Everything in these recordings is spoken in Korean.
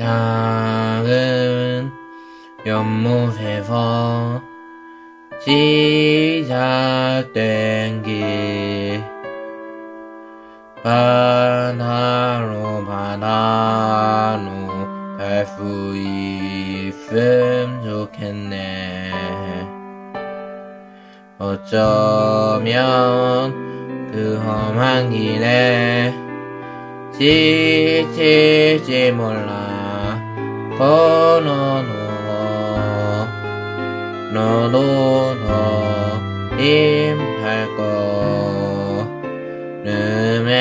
작은 연못에서 시작된 길. 바다로 바다로 갈 수 있음 좋겠네. 어쩌면 그 험한 길에 지칠지 몰라 더 힘할 걸음에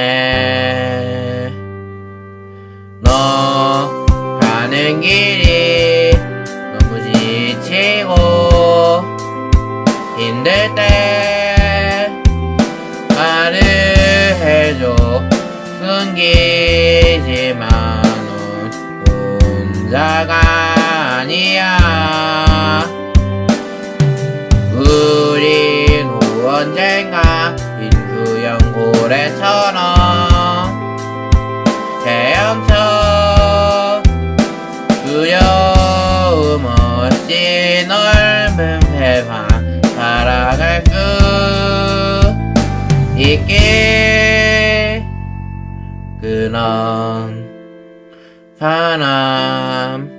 너 가는 길이 너무 지치고 힘들 때 말을 해줘 숨기 혼자가 아니야. 우린 언젠가 빈수영 고래처럼 헤엄쳐 두려움 없이 넓은 세상 살아갈 수 있게 그런 사람이길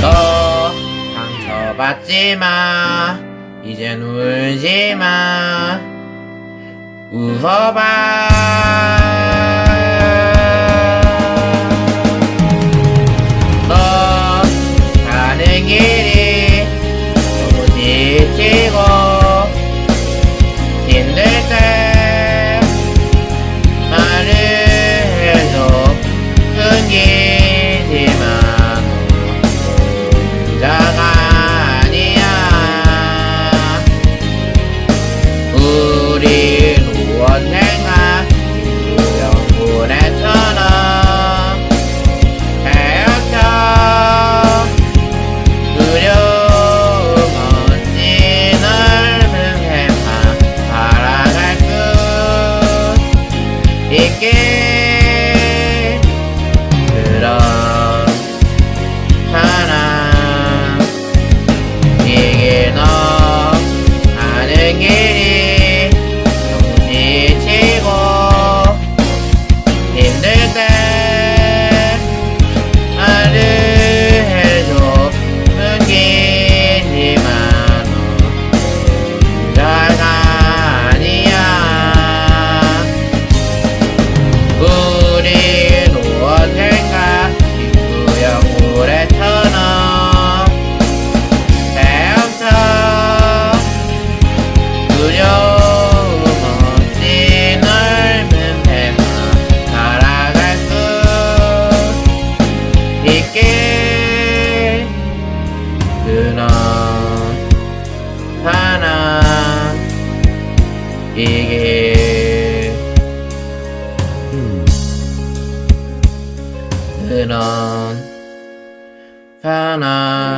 너 상처받지 마 이젠 울지 마 웃어봐 이게 그런 사람이게